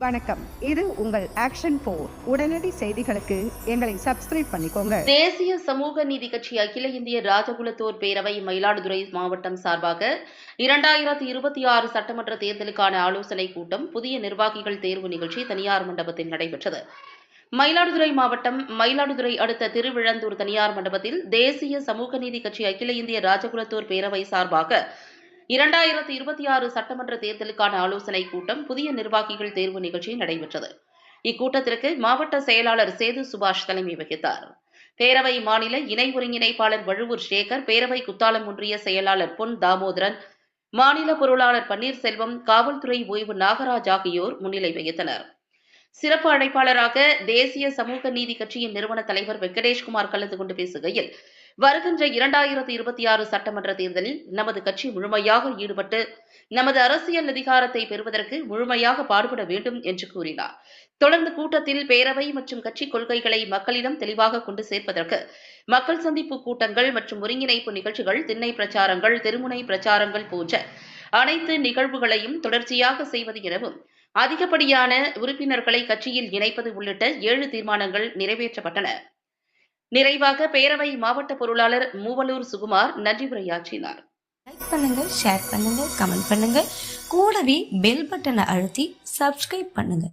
வணக்கம். இது உங்கள் ஆக்ஷன் போர் உடனடி செய்திகளுக்கு எங்களை சப்ஸ்கிரைப் பண்ணிக்கோங்க. தேசிய சமூக நீதி கட்சி அகில இந்திய ராஜகுலத்தோர் பேரவை மயிலாடுதுறை மாவட்டம் சார்பாக இரண்டாயிரத்தி இருபத்தி ஆறு சட்டமன்ற தேர்தலுக்கான ஆலோசனைக் கூட்டம் புதிய நிர்வாகிகள் தேர்வு நிகழ்ச்சி தனியார் மண்டபத்தில் நடைபெற்றது. மயிலாடுதுறை மாவட்டம் மயிலாடுதுறை அடுத்த திருவிழந்தூர் தனியார் மண்டபத்தில் தேசிய சமூக நீதி கட்சி அகில இந்திய ராஜகுலத்தோர் பேரவை சார்பாக இரண்டாயிரத்தி இருபத்தி ஆறு சட்டமன்ற தேர்தலுக்கான ஆலோசனைக் கூட்டம் புதிய நிர்வாகிகள் தேர்வு நிகழ்ச்சி நடைபெற்றது. இக்கூட்டத்திற்கு மாவட்ட செயலாளர் சேது சுபாஷ் தலைமை வகித்தார். பேரவை மாநில இணை ஒருங்கிணைப்பாளர் வழுவூர் சேகர் பேரவை குத்தாலம் ஒன்றிய செயலாளர் பொன் தாமோதரன் மாநில பொருளாளர் பன்னீர்செல்வம் காவல்துறை ஓய்வு நாகராஜ் ஆகியோர் முன்னிலை வகித்தனர். சிறப்பு அழைப்பாளராக தேசிய சமூக நீதி கட்சியின் நிறுவன தலைவர் வெங்கடேஷ்குமார் கலந்து கொண்டு பேசுகையில் வருகின்ற இரண்டாயிரத்தி இருபத்தி ஆறு சட்டமன்ற தேர்தலில் நமது கட்சி முழுமையாக ஈடுபட்டு நமது அரசியல் அதிகாரத்தை பெறுவதற்கு முழுமையாக பாடுபட வேண்டும் என்று கூறினார். தொடர்ந்து கூட்டத்தில் பேரவை மற்றும் கட்சி கொள்கைகளை மக்களிடம் தெளிவாக கொண்டு சேர்ப்பதற்கு மக்கள் சந்திப்பு கூட்டங்கள் மற்றும் ஒருங்கிணைப்பு நிகழ்ச்சிகள் திண்ணை பிரச்சாரங்கள் திருமுனை பிரச்சாரங்கள் போன்ற அனைத்து நிகழ்வுகளையும் தொடர்ச்சியாக செய்வது எனவும் அதிகப்படியான உறுப்பினர்களை கட்சியில் இணைப்பது உள்ளிட்ட ஏழு தீர்மானங்கள் நிறைவேற்றப்பட்டன. நிறைவாக பேரவை மாவட்ட பொருளாளர் மூவலூர் சுகுமார் நன்றி உரையாற்றினார். லைக் பண்ணுங்க ஷேர் பண்ணுங்க கமெண்ட் பண்ணுங்க கூடவே பெல் பட்டனை அழுத்தி சப்ஸ்கிரைப் பண்ணுங்க